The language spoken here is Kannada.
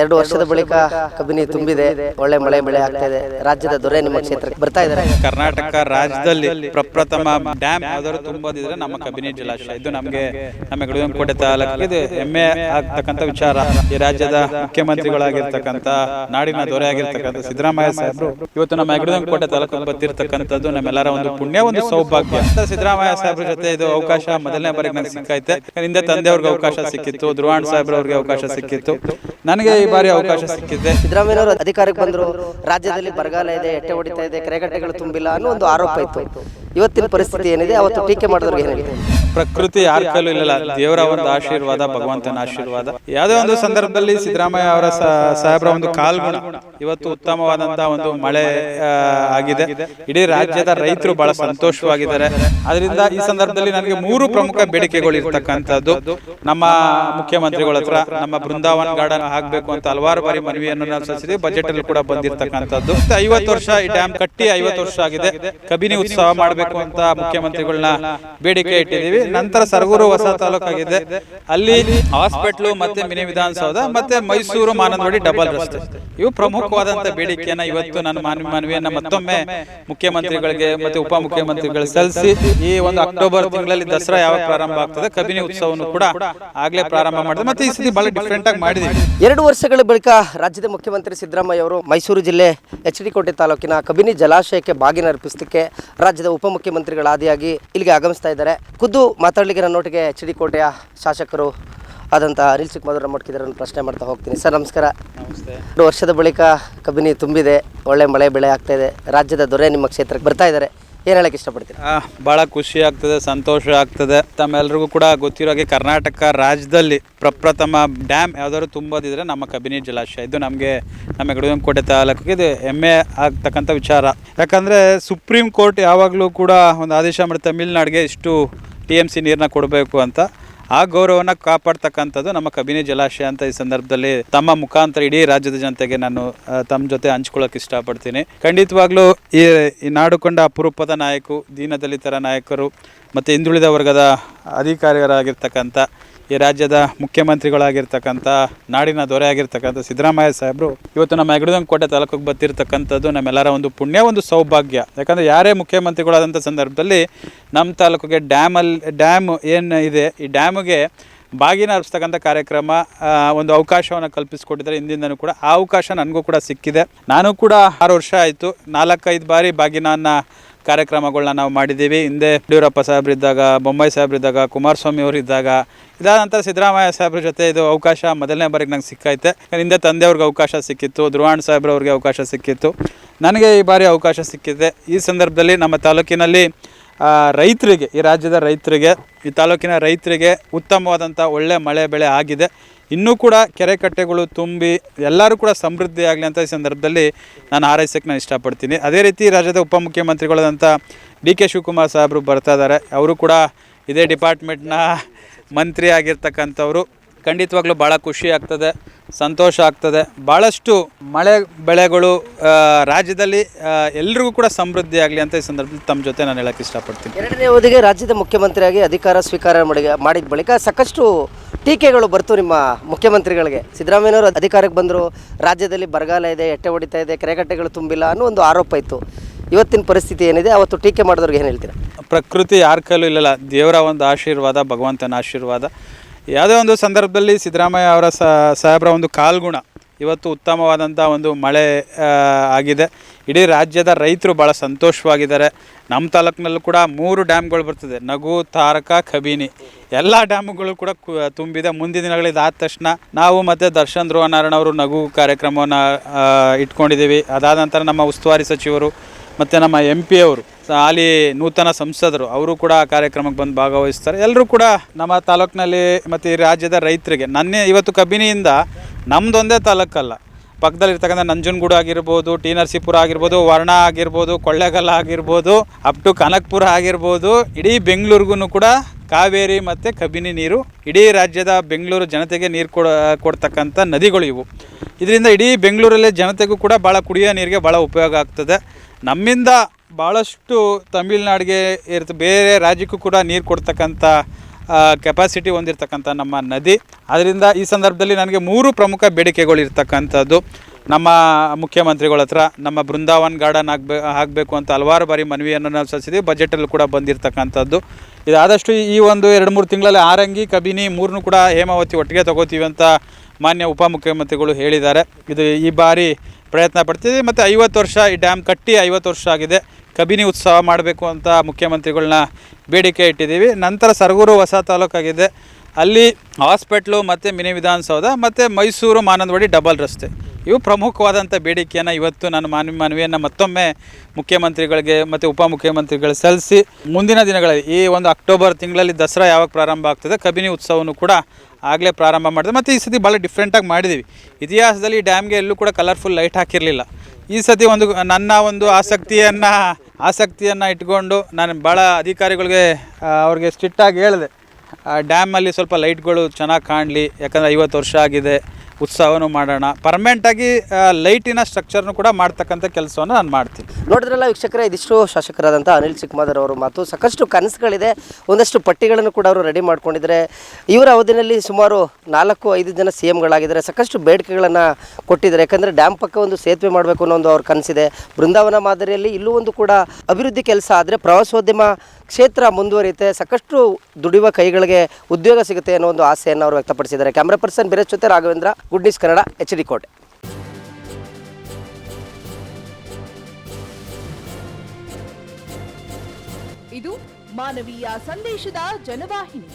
ಎರಡು ವರ್ಷದ ಬಳಿಕ ಕಬಿನಿ ತುಂಬಿದೆ ಒಳ್ಳೆ ಮಳೆ ಬೆಳೆ ಆಗ್ತಾ ಇದೆ ರಾಜ್ಯದ ದೊರೆ ನಿಮ್ಮ ಕ್ಷೇತ್ರಕ್ಕೆ ಬರ್ತಾ ಇದ್ದಾರೆ. ಕರ್ನಾಟಕ ರಾಜ್ಯದಲ್ಲಿ ಪ್ರಪ್ರಥಮ ಡ್ಯಾಮ್ ಯಾವ್ದಾದ್ರು ತುಂಬೋದಿದ್ರೆ ನಮ್ಮ ಕಬಿನಿ ಜಲಾಶಯ ಇದು ನಮಗೆ ನಮ್ಮ ಯಡೂರಂಕೋಟೆ ತಾಲೂಕು ಇದು ಹೆಮ್ಮೆ ಆಗ್ತಕ್ಕಂಥ ವಿಚಾರ. ಈ ರಾಜ್ಯದ ಮುಖ್ಯಮಂತ್ರಿಗಳಾಗಿರ್ತಕ್ಕಂಥ ನಾಡಿನ ದೊರೆ ಆಗಿರ್ತಕ್ಕಂಥ ಸಿದ್ದರಾಮಯ್ಯ ಸಾಹೇಬರು ಇವತ್ತು ನಮ್ಮ ಯಡೂರಂಕೋಟೆ ತಾಲೂಕು ಬಂದಿರತಕ್ಕಂಥದ್ದು ನಮ್ಮೆಲ್ಲರ ಒಂದು ಪುಣ್ಯ ಒಂದು ಸೌಭಾಗ್ಯ. ಅಂತ ಸಿದ್ದರಾಮಯ್ಯ ಸಾಹೇಬ್ರ ಜೊತೆ ಇದು ಅವಕಾಶ ಮೊದಲನೇ ಬಾರಿಗೆ ನನಗೆ ಸಿಕ್ಕೈತೆ ಹಿಂದೆ ತಂದೆಯವ್ರಿಗೆ ಅವಕಾಶ ಸಿಕ್ಕಿತ್ತು ಧ್ರುವಾಣ್ ಸಾಹೇಬ್ರವ್ರಿಗೆ ಅವಕಾಶ ಸಿಕ್ಕಿತ್ತು. ನನಗೆ ಈ ಬಾರಿ ಅವಕಾಶ ಸಿಕ್ಕಿದೆ. ಸಿದ್ದರಾಮಯ್ಯನವರು ಅಧಿಕಾರಕ್ಕೆ ಬಂದರು ರಾಜ್ಯದಲ್ಲಿ ಬರಗಾಲ ಇದೆ ಎಟ್ಟೆ ಹೊಡಿತಾ ಇದೆ ಕೆರೆಗಟ್ಟೆಗಳು ತುಂಬಿಲ್ಲ ಅನ್ನೋ ಒಂದು ಆರೋಪ ಇತ್ತು. ಇವತ್ತಿನ ಪರಿಸ್ಥಿತಿ ಏನಿದೆ? ಅವತ್ತು ಟೀಕೆ ಮಾಡಿದವ್ರಿಗೆ ಏನಿದೆ? ಪ್ರಕೃತಿ ಯಾರ ಕೈಲೂ ಇಲ್ಲ ದೇವರ ಒಂದು ಆಶೀರ್ವಾದ ಭಗವಂತನ ಆಶೀರ್ವಾದ. ಯಾವುದೇ ಒಂದು ಸಂದರ್ಭದಲ್ಲಿ ಸಿದ್ದರಾಮಯ್ಯ ಅವರ ಸಾಹೇಬರ ಒಂದು ಕಾಲ್ಗುಣ. ಇವತ್ತು ಉತ್ತಮವಾದಂತಹ ಒಂದು ಮಳೆ ಆಗಿದೆ. ಇಡೀ ರಾಜ್ಯದ ರೈತರು ಬಹಳ ಸಂತೋಷವಾಗಿದ್ದಾರೆ. ಅದರಿಂದ ಈ ಸಂದರ್ಭದಲ್ಲಿ ನನಗೆ ಮೂರು ಪ್ರಮುಖ ಬೇಡಿಕೆಗಳು ಇರ್ತಕ್ಕಂಥದ್ದು. ನಮ್ಮ ಮುಖ್ಯಮಂತ್ರಿಗಳ ಹತ್ರ ನಮ್ಮ ಬೃಂದಾವನ್ ಗಾರ್ಡನ್ ಆಗಬೇಕು ಅಂತ ಹಲವಾರು ಬಾರಿ ಮನವಿಯನ್ನು ನಾವು ಸಲ್ಲಿಸಿದ್ವಿ. ಬಜೆಟ್ ಅಲ್ಲಿ ಕೂಡ ಬಂದಿರತಕ್ಕಂಥದ್ದು. ಐವತ್ತು ವರ್ಷ ಈ ಡ್ಯಾಮ್ ಕಟ್ಟಿ ಐವತ್ತು ವರ್ಷ ಆಗಿದೆ. ಕಬಿನಿ ಉತ್ಸವ ಮಾಡಬೇಕು ಅಂತ ಮುಖ್ಯಮಂತ್ರಿಗಳನ್ನ ಬೇಡಿಕೆ ಇಟ್ಟಿದ್ದೀವಿ. ನಂತರ ಸರಗೂರು ಹೊಸ ತಾಲೂಕಾಗಿದೆ. ಅಲ್ಲಿ ಹಾಸ್ಪಿಟ್ಲು ಮತ್ತೆ ಮಿನಿ ವಿಧಾನಸೌಧ ಮತ್ತೆ ಮೈಸೂರು ಮಾನಂದವಾಡಿ ಡಬಲ್ ರಸ್ತೆ ಇವು ಪ್ರಮುಖವಾದಂತಹ ಬೇಡಿಕೆಯನ್ನ ಇವತ್ತು ನನ್ನ ಮಾನವಿ ಮನವಿಯನ್ನ ಮತ್ತೊಮ್ಮೆ ಮುಖ್ಯಮಂತ್ರಿಗಳಿಗೆ ಮತ್ತೆ ಉಪಮುಖ್ಯಮಂತ್ರಿಗಳಿಗೆ ಸಲ್ಲಿಸಿ ಈ ಒಂದು ಅಕ್ಟೋಬರ್ ತಿಂಗಳಲ್ಲಿ ದಸರಾ ಯಾವಾಗ ಪ್ರಾರಂಭ ಆಗ್ತದೆ, ಕಬಿನಿ ಉತ್ಸವವನ್ನು ಕೂಡ ಆಗ್ಲೇ ಪ್ರಾರಂಭ ಮಾಡಿದೆ ಮತ್ತೆ ಈ ಸತಿ ಬಹಳ ಡಿಫ್ರೆಂಟ್ ಆಗಿ ಮಾಡಿದೀವಿ ಎರಡು ವರ್ಷಗಳ ಬಳಿಕ ರಾಜ್ಯದ ಮುಖ್ಯಮಂತ್ರಿ ಸಿದ್ದರಾಮಯ್ಯ ಅವರು ಮೈಸೂರು ಜಿಲ್ಲೆ ಎಚ್ ಡಿ ಕೋಟೆ ತಾಲೂಕಿನ ಕಬಿನಿ ಜಲಾಶಯಕ್ಕೆ ಬಾಗಿನ ಅರ್ಪಿಸಲಿಕ್ಕೆ ರಾಜ್ಯದ ಉಪಮುಖ್ಯಮಂತ್ರಿಗಳ ಆದಿಯಾಗಿ ಇಲ್ಲಿಗೆ ಆಗಮಿಸ್ತಾ ಇದ್ದಾರೆ. ಖುದ್ದು ಮಾತಾಡ್ಲಿಕ್ಕೆ ನನ್ನೊಟ್ಟಿಗೆ ಎಚ್ ಚಿಡಿಕೋಟೆಯ ಕೋಟೆಯ ಶಾಸಕರು ಆದಂಥ ಅನಿಲ್ ಚಿಕ್ಕಮಧುರ ಮಟ್ಕಿದರನ್ನು ಪ್ರಶ್ನೆ ಮಾಡ್ತಾ ಹೋಗ್ತೀನಿ. ಸರ್ ನಮಸ್ಕಾರ. ನಮಸ್ತೆ. ಎರಡು ವರ್ಷದ ಬಳಿಕ ಕಬಿನಿ ತುಂಬಿದೆ ಒಳ್ಳೆ ಮಳೆ ಬೆಳೆ ಆಗ್ತಾ ಇದೆ ರಾಜ್ಯದ ದೊರೆ ನಿಮ್ಮ ಕ್ಷೇತ್ರಕ್ಕೆ ಬರ್ತಾ ಇದ್ದಾರೆ. ಏನು ಹೇಳಕ್ಕೆ ಬಹಳ ಖುಷಿ ಆಗ್ತದೆ, ಸಂತೋಷ ಆಗ್ತದೆ. ತಮ್ಮೆಲ್ರಿಗೂ ಕೂಡ ಗೊತ್ತಿರೋ ಹಾಗೆ ಕರ್ನಾಟಕ ರಾಜ್ಯದಲ್ಲಿ ಪ್ರಪ್ರಥಮ ಡ್ಯಾಮ್ ಯಾವ್ದಾದ್ರು ತುಂಬೋದಿದ್ರೆ ನಮ್ಮ ಕಬಿನಿ ಜಲಾಶಯ. ಇದು ನಮಗೆ, ನಮ್ಮ ಯಡೂರಂಕೋಟೆ ತಾಲೂಕಿಗೆ ಇದು ಹೆಮ್ಮೆ ಆಗ್ತಕ್ಕಂಥ ವಿಚಾರ. ಯಾಕಂದರೆ ಸುಪ್ರೀಂ ಕೋರ್ಟ್ ಯಾವಾಗಲೂ ಕೂಡ ಒಂದು ಆದೇಶ ಮಾಡಿ ತಮಿಳ್ನಾಡಿಗೆ ಇಷ್ಟು ಟಿ ಎಂ ಸಿ ನೀರನ್ನ ಕೊಡಬೇಕು ಅಂತ. ಆ ಗೌರವನ ಕಾಪಾಡ್ತಕ್ಕಂಥದ್ದು ನಮ್ಮ ಕಬಿನಿ ಜಲಾಶಯ ಅಂತ ಈ ಸಂದರ್ಭದಲ್ಲಿ ತಮ್ಮ ಮುಖಾಂತರ ಇಡೀ ರಾಜ್ಯದ ಜನತೆಗೆ ನಾನು ತಮ್ಮ ಜೊತೆ ಹಂಚ್ಕೊಳ್ಳೋಕೆ ಇಷ್ಟಪಡ್ತೀನಿ. ಖಂಡಿತವಾಗ್ಲೂ ಈ ನಾಡುಕೊಂಡ ಅಪರೂಪದ ನಾಯಕು, ದೀನದಲಿತರ ನಾಯಕರು ಮತ್ತು ಹಿಂದುಳಿದ ವರ್ಗದ ಅಧಿಕಾರಿಗಳಾಗಿರ್ತಕ್ಕಂಥ ಈ ರಾಜ್ಯದ ಮುಖ್ಯಮಂತ್ರಿಗಳಾಗಿರ್ತಕ್ಕಂಥ ನಾಡಿನ ದೊರೆ ಆಗಿರ್ತಕ್ಕಂಥ ಸಿದ್ದರಾಮಯ್ಯ ಸಾಹೇಬರು ಇವತ್ತು ನಮ್ಮ ಯಗಡದಂಗ ಕೋಟೆ ತಾಲೂಕಿಗೆ ಬರ್ತಿರ್ತಕ್ಕಂಥದ್ದು ನಮ್ಮೆಲ್ಲರ ಒಂದು ಪುಣ್ಯ, ಒಂದು ಸೌಭಾಗ್ಯ. ಯಾಕಂದರೆ ಯಾರೇ ಮುಖ್ಯಮಂತ್ರಿಗಳಾದಂಥ ಸಂದರ್ಭದಲ್ಲಿ ನಮ್ಮ ತಾಲೂಕಿಗೆ ಡ್ಯಾಮಲ್ಲಿ ಡ್ಯಾಮ್ ಏನು ಇದೆ, ಈ ಡ್ಯಾಮಿಗೆ ಬಾಗಿನ ಅರ್ಪಿಸ್ತಕ್ಕಂಥ ಕಾರ್ಯಕ್ರಮ ಒಂದು ಅವಕಾಶವನ್ನು ಕಲ್ಪಿಸಿಕೊಟ್ಟಿದ್ದಾರೆ. ಹಿಂದಿಂದನೂ ಕೂಡ ಆ ಅವಕಾಶ ನನಗೂ ಕೂಡ ಸಿಕ್ಕಿದೆ. ನಾನು ಕೂಡ ಆರು ವರ್ಷ ಆಯಿತು. ನಾಲ್ಕೈದು ಬಾರಿ ಬಾಗಿನನ್ನ ಕಾರ್ಯಕ್ರಮಗಳನ್ನ ನಾವು ಮಾಡಿದ್ದೀವಿ. ಹಿಂದೆ ಯಡಿಯೂರಪ್ಪ ಸಾಹೇಬ್ರಿದ್ದಾಗ ಬೊಮ್ಮಾಯಿ ಸಾಹೇಬ್ರಿದ್ದಾಗ ಕುಮಾರಸ್ವಾಮಿ ಅವರು ಇದ್ದಾಗ, ಇದಾದ ನಂತರ ಸಿದ್ದರಾಮಯ್ಯ ಸಾಹೇಬ್ರ ಜೊತೆ ಇದು ಅವಕಾಶ ಮೊದಲನೇ ಬಾರಿಗೆ ನಂಗೆ ಸಿಕ್ಕೈತೆ ಹಿಂದೆ ತಂದೆಯವ್ರಿಗೆ ಅವಕಾಶ ಸಿಕ್ಕಿತ್ತು, ಧ್ರುವಾಣ್ ಸಾಹೇಬ್ರವ್ರಿಗೆ ಅವಕಾಶ ಸಿಕ್ಕಿತ್ತು. ನನಗೆ ಈ ಬಾರಿ ಅವಕಾಶ ಸಿಕ್ಕಿದೆ. ಈ ಸಂದರ್ಭದಲ್ಲಿ ನಮ್ಮ ತಾಲೂಕಿನಲ್ಲಿ ರೈತರಿಗೆ, ಈ ರಾಜ್ಯದ ರೈತರಿಗೆ, ಈ ತಾಲೂಕಿನ ರೈತರಿಗೆ ಉತ್ತಮವಾದಂಥ ಒಳ್ಳೆ ಮಳೆ ಬೆಳೆ ಆಗಿದೆ. ಇನ್ನೂ ಕೂಡ ಕೆರೆ ಕಟ್ಟೆಗಳು ತುಂಬಿ ಎಲ್ಲರೂ ಕೂಡ ಸಮೃದ್ಧಿ ಆಗಲಿ ಅಂತ ಈ ಸಂದರ್ಭದಲ್ಲಿ ನಾನು ಹಾರೈಸೋಕ್ಕೆ ನಾನು ಇಷ್ಟಪಡ್ತೀನಿ. ಅದೇ ರೀತಿ ರಾಜ್ಯದ ಉಪಮುಖ್ಯಮಂತ್ರಿಗಳಾದಂಥ ಡಿ ಕೆ ಶಿವಕುಮಾರ್ ಸಾಹೇಬರು ಬರ್ತಾ ಇದ್ದಾರೆ. ಅವರು ಕೂಡ ಇದೇ ಡಿಪಾರ್ಟ್ಮೆಂಟ್ನ ಮಂತ್ರಿ ಆಗಿರ್ತಕ್ಕಂಥವ್ರು ಖಂಡಿತವಾಗ್ಲೂ ಭಾಳ ಖುಷಿ ಆಗ್ತದೆ. ಸಂತೋಷ ಆಗ್ತದೆ. ಭಾಳಷ್ಟು ಮಳೆ ಬೆಳೆಗಳು ರಾಜ್ಯದಲ್ಲಿ ಎಲ್ರಿಗೂ ಕೂಡ ಸಮೃದ್ಧಿ ಆಗಲಿ ಅಂತ ಈ ಸಂದರ್ಭದಲ್ಲಿ ತಮ್ಮ ಜೊತೆ ನಾನು ಹೇಳಕ್ಕೆ ಇಷ್ಟಪಡ್ತೀನಿ. ಎರಡನೇ ಅವಧಿಗೆ ರಾಜ್ಯದ ಮುಖ್ಯಮಂತ್ರಿಯಾಗಿ ಅಧಿಕಾರ ಸ್ವೀಕಾರ ಮಾಡಿ ಮಾಡಿದ ಬಳಿಕ ಸಾಕಷ್ಟು ಟೀಕೆಗಳು ಬರ್ತು ನಿಮ್ಮ ಮುಖ್ಯಮಂತ್ರಿಗಳಿಗೆ. ಸಿದ್ದರಾಮಯ್ಯನವರು ಅಧಿಕಾರಕ್ಕೆ ಬಂದರು ರಾಜ್ಯದಲ್ಲಿ ಬರಗಾಲ ಇದೆ ಎಟ್ಟೆ ಹೊಡಿತಾ ಇದೆ ಕೆರೆಕಟ್ಟೆಗಳು ತುಂಬಿಲ್ಲ ಅನ್ನೋ ಒಂದು ಆರೋಪ ಇತ್ತು. ಇವತ್ತಿನ ಪರಿಸ್ಥಿತಿ ಏನಿದೆ? ಅವತ್ತು ಟೀಕೆ ಮಾಡಿದವ್ರಿಗೆ ಏನು ಹೇಳ್ತೀರಾ? ಪ್ರಕೃತಿ ಯಾರ ಕೈಲೂ ಇಲ್ಲಲ್ಲ ದೇವರ ಒಂದು ಆಶೀರ್ವಾದ ಭಗವಂತನ ಆಶೀರ್ವಾದ. ಯಾವುದೇ ಒಂದು ಸಂದರ್ಭದಲ್ಲಿ ಸಿದ್ದರಾಮಯ್ಯ ಅವರ ಸಾಹೇಬರ ಒಂದು ಕಾಲ್ಗುಣ ಇವತ್ತು ಉತ್ತಮವಾದಂಥ ಒಂದು ಮಳೆ ಆಗಿದೆ. ಇಡೀ ರಾಜ್ಯದ ರೈತರು ಭಾಳ ಸಂತೋಷವಾಗಿದ್ದಾರೆ. ನಮ್ಮ ತಾಲೂಕಿನಲ್ಲೂ ಕೂಡ ಮೂರು ಡ್ಯಾಮ್ಗಳು ಬರ್ತದೆ. ನಗು, ತಾರಕ, ಕಬಿನಿ. ಎಲ್ಲ ಡ್ಯಾಮ್ಗಳು ಕೂಡ ತುಂಬಿದೆ. ಮುಂದಿನ ದಿನಗಳಿದಾದ ಆದ ತಕ್ಷಣ ನಾವು ಮತ್ತು ದರ್ಶನ್ ಧ್ರುವನಾರಾಯಣ ಅವರು ನಗು ಕಾರ್ಯಕ್ರಮವನ್ನು ಇಟ್ಕೊಂಡಿದ್ದೀವಿ. ಅದಾದ ನಂತರ ನಮ್ಮ ಉಸ್ತುವಾರಿ ಸಚಿವರು ಮತ್ತು ನಮ್ಮ ಎಂ ಪಿ ಅವರು ಹಾಲಿ ನೂತನ ಸಂಸದರು, ಅವರು ಕೂಡ ಆ ಕಾರ್ಯಕ್ರಮಕ್ಕೆ ಬಂದು ಭಾಗವಹಿಸ್ತಾರೆ. ಎಲ್ಲರೂ ಕೂಡ ನಮ್ಮ ತಾಲೂಕಿನಲ್ಲಿ ಮತ್ತು ಈ ರಾಜ್ಯದ ರೈತರಿಗೆ, ನನ್ನೇ ಇವತ್ತು ಕಬಿನಿಯಿಂದ ನಮ್ಮದೊಂದೇ ತಾಲೂಕಲ್ಲ. ಪಕ್ಕದಲ್ಲಿರ್ತಕ್ಕಂಥ ನಂಜನಗೂಡು ಆಗಿರ್ಬೋದು, ಟಿ ನರಸೀಪುರ ಆಗಿರ್ಬೋದು, ವರ್ಣ ಆಗಿರ್ಬೋದು, ಕೊಳ್ಳೇಗಾಲ ಆಗಿರ್ಬೋದು ಅಪ್ ಟು ಕನಕ್ಪುರ ಆಗಿರ್ಬೋದು, ಇಡೀ ಬೆಂಗಳೂರಿಗೂ ಕೂಡ ಕಾವೇರಿ ಮತ್ತು ಕಬಿನಿ ನೀರು ಇಡೀ ರಾಜ್ಯದ ಬೆಂಗಳೂರು ಜನತೆಗೆ ನೀರು ಕೊಡ, ಕೊಡ್ತಕ್ಕಂಥ ನದಿಗಳು ಇವು. ಇದರಿಂದ ಇಡೀ ಬೆಂಗಳೂರಲ್ಲೇ ಜನತೆಗೂ ಕೂಡ ಭಾಳ ಕುಡಿಯೋ ನೀರಿಗೆ ಭಾಳ ಉಪಯೋಗ ಆಗ್ತದೆ. ನಮ್ಮಿಂದ ಭಾಳಷ್ಟು ತಮಿಳ್ನಾಡಿಗೆ ಇರ್ತ ಬೇರೆ ರಾಜ್ಯಕ್ಕೂ ಕೂಡ ನೀರು ಕೊಡ್ತಕ್ಕಂಥ ಕೆಪಾಸಿಟಿ ಹೊಂದಿರತಕ್ಕಂಥ ನಮ್ಮ ನದಿ. ಅದರಿಂದ ಈ ಸಂದರ್ಭದಲ್ಲಿ ನನಗೆ ಮೂರು ಪ್ರಮುಖ ಬೇಡಿಕೆಗಳು ಇರ್ತಕ್ಕಂಥದ್ದು. ನಮ್ಮ ಮುಖ್ಯಮಂತ್ರಿಗಳ ಹತ್ರ ನಮ್ಮ ಬೃಂದಾವನ್ ಗಾರ್ಡನ್ ಆಗಬೇ, ಆಗಬೇಕು ಅಂತ ಹಲವಾರು ಬಾರಿ ಮನವಿಯನ್ನು ನಾವು ಸಲ್ಲಿಸಿದ್ವಿ. ಬಜೆಟಲ್ಲೂ ಕೂಡ ಬಂದಿರತಕ್ಕಂಥದ್ದು. ಇದಾದಷ್ಟು ಈ ಒಂದು ಎರಡು ಮೂರು ತಿಂಗಳಲ್ಲಿ ಆರಂಗಿ, ಕಬಿನಿ ಮೂರನ್ನೂ ಕೂಡ ಹೇಮಾವತಿ ಒಟ್ಟಿಗೆ ತಗೋತೀವಿ ಅಂತ ಮಾನ್ಯ ಉಪಮುಖ್ಯಮಂತ್ರಿಗಳು ಹೇಳಿದ್ದಾರೆ. ಇದು ಈ ಬಾರಿ ಪ್ರಯತ್ನ ಪಡ್ತೀವಿ ಮತ್ತು ಐವತ್ತು ವರ್ಷ ಈ ಡ್ಯಾಮ್ ಕಟ್ಟಿ ಐವತ್ತು ವರ್ಷ ಆಗಿದೆ. ಕಬಿನಿ ಉತ್ಸವ ಮಾಡಬೇಕು ಅಂತ ಮುಖ್ಯಮಂತ್ರಿಗಳನ್ನ ಬೇಡಿಕೆ ಇಟ್ಟಿದ್ದೀವಿ. ನಂತರ ಸರಗೂರು ಹೊಸ ತಾಲೂಕಾಗಿದೆ. ಅಲ್ಲಿ ಹಾಸ್ಪಿಟ್ಲು ಮತ್ತು ಮಿನಿ ವಿಧಾನಸೌಧ, ಮತ್ತು ಮೈಸೂರು ಮಾನಂದವಾಡಿ ಡಬಲ್ ರಸ್ತೆ. ಇವು ಪ್ರಮುಖವಾದಂಥ ಬೇಡಿಕೆಯನ್ನು ಇವತ್ತು ನಾನು ಮಾನವಿ ಮನವಿಯನ್ನು ಮತ್ತೊಮ್ಮೆ ಮುಖ್ಯಮಂತ್ರಿಗಳಿಗೆ ಮತ್ತು ಉಪಮುಖ್ಯಮಂತ್ರಿಗಳು ಸಲ್ಲಿಸಿ ಮುಂದಿನ ದಿನಗಳಲ್ಲಿ ಈ ಒಂದು ಅಕ್ಟೋಬರ್ ತಿಂಗಳಲ್ಲಿ ದಸರಾ ಯಾವಾಗ ಪ್ರಾರಂಭ ಆಗ್ತದೆ, ಕಬಿನಿ ಉತ್ಸವನು ಕೂಡ ಆಗಲೇ ಪ್ರಾರಂಭ ಮಾಡಿದೆ ಮತ್ತು ಈ ಸತಿ ಭಾಳ ಡಿಫ್ರೆಂಟಾಗಿ ಮಾಡಿದ್ದೀವಿ. ಇತಿಹಾಸದಲ್ಲಿ ಡ್ಯಾಮ್ಗೆ ಎಲ್ಲೂ ಕೂಡ ಕಲರ್ಫುಲ್ ಲೈಟ್ ಹಾಕಿರಲಿಲ್ಲ. ಈ ಸತಿ ಒಂದು ನನ್ನ ಒಂದು ಆಸಕ್ತಿಯನ್ನು ಆಸಕ್ತಿಯನ್ನು ಇಟ್ಕೊಂಡು ನಾನು ಭಾಳ ಅಧಿಕಾರಿಗಳಿಗೆ ಅವ್ರಿಗೆ ಸ್ಟ್ರಿಕ್ಟಾಗಿ ಹೇಳಿದೆ. ಡ್ಯಾಮಲ್ಲಿ ಸ್ವಲ್ಪ ಲೈಟ್ಗಳು ಚೆನ್ನಾಗಿ ಕಾಣಲಿ, ಯಾಕಂದರೆ ಐವತ್ತು ವರ್ಷ ಆಗಿದೆ. ಉತ್ಸವನೂ ಮಾಡೋಣ. ಪರ್ಮನೆಂಟಾಗಿ ಲೈಟಿನ ಸ್ಟ್ರಕ್ಚರ್ನು ಕೂಡ ಮಾಡ್ತಕ್ಕಂಥ ಕೆಲಸವನ್ನು ನಾನು ಮಾಡ್ತೀನಿ. ನೋಡಿದ್ರಲ್ಲ ವೀಕ್ಷಕರೇ, ಇದಿಷ್ಟು ಶಾಸಕರಾದಂಥ ಅನಿಲ್ ಚಿಕ್ಕಮಾದರ್ ಅವರು ಮಾತು. ಸಾಕಷ್ಟು ಕನಸುಗಳಿದೆ. ಒಂದಷ್ಟು ಪಟ್ಟಿಗಳನ್ನು ಕೂಡ ಅವರು ರೆಡಿ ಮಾಡ್ಕೊಂಡಿದ್ದಾರೆ ಇವರ ಅವಧಿನಲ್ಲಿ ಸುಮಾರು ನಾಲ್ಕು, ಐದು ಜನ ಸಿ ಎಮ್ಗಳಾಗಿದ್ದಾರೆ ಸಾಕಷ್ಟು ಬೇಡಿಕೆಗಳನ್ನು ಕೊಟ್ಟಿದ್ದಾರೆ. ಯಾಕಂದರೆ ಡ್ಯಾಮ್ ಪಕ್ಕ ಒಂದು ಸೇತುವೆ ಮಾಡಬೇಕು ಅನ್ನೋ ಒಂದು ಅವ್ರ ಕನಸಿದೆ. ಬೃಂದಾವನ ಮಾದರಿಯಲ್ಲಿ ಇಲ್ಲೂ ಒಂದು ಕೂಡ ಅಭಿವೃದ್ಧಿ ಕೆಲಸ ಆದರೆ ಪ್ರವಾಸೋದ್ಯಮ ಕ್ಷೇತ್ರ ಮುಂದುವರಿಯುತ್ತೆ, ಸಾಕಷ್ಟು ದುಡಿಯುವ ಕೈಗಳಿಗೆ ಉದ್ಯೋಗ ಸಿಗುತ್ತೆ ಅನ್ನೋ ಒಂದು ಆಸೆಯನ್ನು ಅವರು ವ್ಯಕ್ತಪಡಿಸಿದ್ದಾರೆ. ಕ್ಯಾಮ್ರಾ ಪರ್ಸನ್ ಬಿರೇಶ್ ಜೊತೆ Raghavendra good news Kannada H D Kote ಇದು ಮಾನವೀಯ ಸಂದೇಶದ ಜನವಾಹಿನಿ.